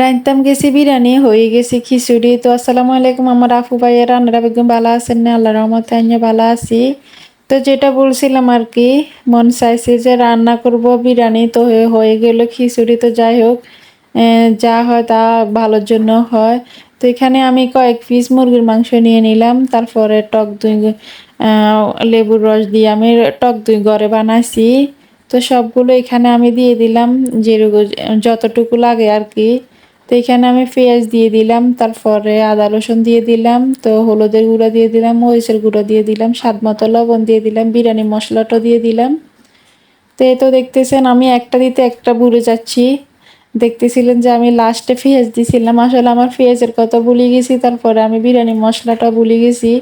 রাইনতাম গেছি, বিরিয়ানি হয়ে গেছি, খিচুড়ি। তো আসসালামু আলাইকুম আমার আফু ভাইয়ের রান্নারা বেগম, ভালো আছেন না? আল্লাহ রহমতে আইনে ভালো আছি। তো যেটা বলছিলাম আর কি, মন চাইছে যে রান্না করব, বিরিয়ানি তো হয়ে গেল, খিচুড়ি তো যাই হোক যা হয় তা ভালোর জন্য হয়। তো এখানে আমি কয়েক পিস মুরগির মাংস নিয়ে নিলাম, তারপরে টক দই লেবুর রস দিয়ে আমি টক দই ঘরে বানাইছি। তো সবগুলো এখানে আমি দিয়ে দিলাম, যেরকম, যতটুকু লাগে আর কি। তো এখানে আমি পেঁয়াজ দিয়ে দিলাম, তারপরে আদা রসুন দিয়ে দিলাম, তো হলুদের গুঁড়ো দিয়ে দিলাম, মরিচের গুঁড়ো দিয়ে দিলাম, স্বাদ মতো লবণ দিয়ে দিলাম, বিরিয়ানি মশলাটা দিয়ে দিলাম। তো এ তো দেখতেছেন আমি একটা দিতে একটা বুড়ে যাচ্ছি। দেখতেছিলেন যে আমি লাস্টে পেঁয়াজ দিছিলাম, আসলে আমার পেঁয়াজের কথা ভুলে গেছি, তারপরে আমি বিরিয়ানি মশলাটা ভুলে গেছি।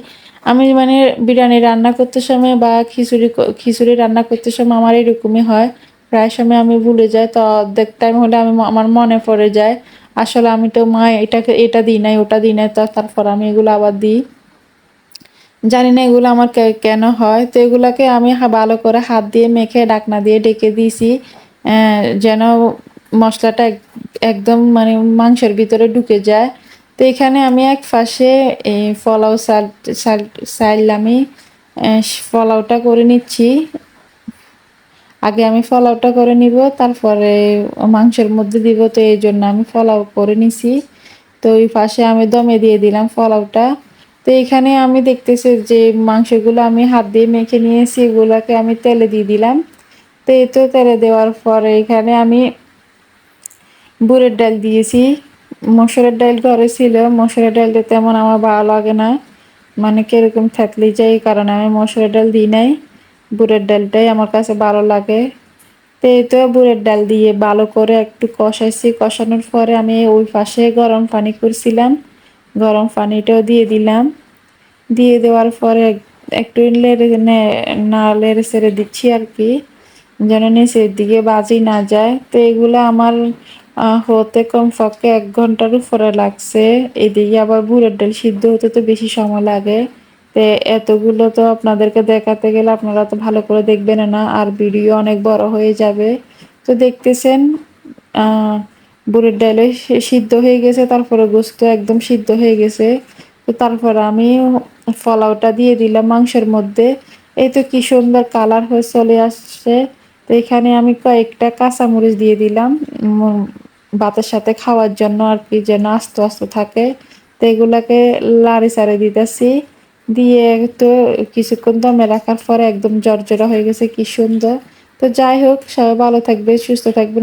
আমি মানে বিরিয়ানি রান্না করতে সময় বা খিচুড়ি খিচুড়ি রান্না করতে সময় আমার এরকমই হয়। প্রায় সময় আমি ভুলে যাই, তো অর্ধেক টাইম হলে আমি আমার মনে পড়ে যায়। আসলে আমি তো মা, এটাকে, এটা দিই নাই, ওটা দিই নাই তারপর আমি এগুলো আবার দিই। জানি না এগুলো আমার কেন হয়। তো এগুলাকে আমি ভালো করে হাত দিয়ে মেখে, ডাকনা দিয়ে ডেকে দিয়েছি। যেন মশলাটা একদম মানে মাংসের ভিতরে ঢুকে যায়। তো এখানে আমি এক পাশে এই ফলাও সাল সাইল আমি ফলাওটা করে নিচ্ছি। আগে আমি ফলাওটা করে নিব, তারপরে মাংসের মধ্যে দিব, তো এই জন্য আমি ফলাও করে নিছি। তো ওই পাশে আমি দমে দিয়ে দিলাম ফলাওটা তো এখানে আমি দেখতেছি যে মাংসগুলো আমি হাত দিয়ে মেখে নিয়েছি, এগুলোকে আমি তেলে দিয়ে দিলাম। তো এই তো তেলে দেওয়ার পরে এখানে আমি বুড়ের ডাল দিয়েছি। মসুরের ডাল ঘরে ছিল, মসুরের ডালটা তেমন আমার ভালো লাগে না। মানে কীরকম থাকলে যাই কারণে আমি মসুরের ডাল দিই নাই। বুড়ের ডালটাই আমার কাছে ভালো লাগে। তো এই তো বুড়ের ডাল দিয়ে ভালো করে একটু কষাইছি। কষানোর পরে আমি ওই পাশে গরম পানি করছিলাম। গরম পানিটাও দিয়ে দিলাম। দিয়ে দেওয়ার পরে একটু লেড়ে না লেড়ে সেড়ে দিচ্ছি আর কি, যেন নিচের দিকে বাজি না যায়। তো এগুলো আমার হতে কমপক্ষে এক ঘণ্টার উপরে লাগছে। এদিকে আবার বুড়ের ডাল সিদ্ধ হতে তো বেশি সময় লাগে। তো এতগুলো তো আপনাদেরকে দেখাতে গেলে আপনারা তো ভালো করে দেখবেন না, আর ভিডিও অনেক বড় হয়ে যাবে। তো দেখতেছেন বুড়ের ডালে সিদ্ধ হয়ে গেছে, তারপরে গোস্ত একদম সিদ্ধ হয়ে গেছে। তো তারপর আমি ফলাওটা দিয়ে দিলাম মাংসের মধ্যে। এই তো কি সুন্দর কালার হয়ে চলে আসছে। তো এখানে আমি কয়েকটা কাঁচামরিচ দিয়ে দিলাম ভাতের সাথে খাওয়ার জন্য আর কি যেন আস্তে আস্তে থাকে। তো এগুলাকে লাড়ি চাড়ি দিতেছি। দিয়ে তো কিছুক্ষণ দমে রাখার পরে একদম জর্জরা হয়ে গেছে, কি সুন্দর। তো যাই হোক, সবাই ভালো থাকবে, সুস্থ থাকবে।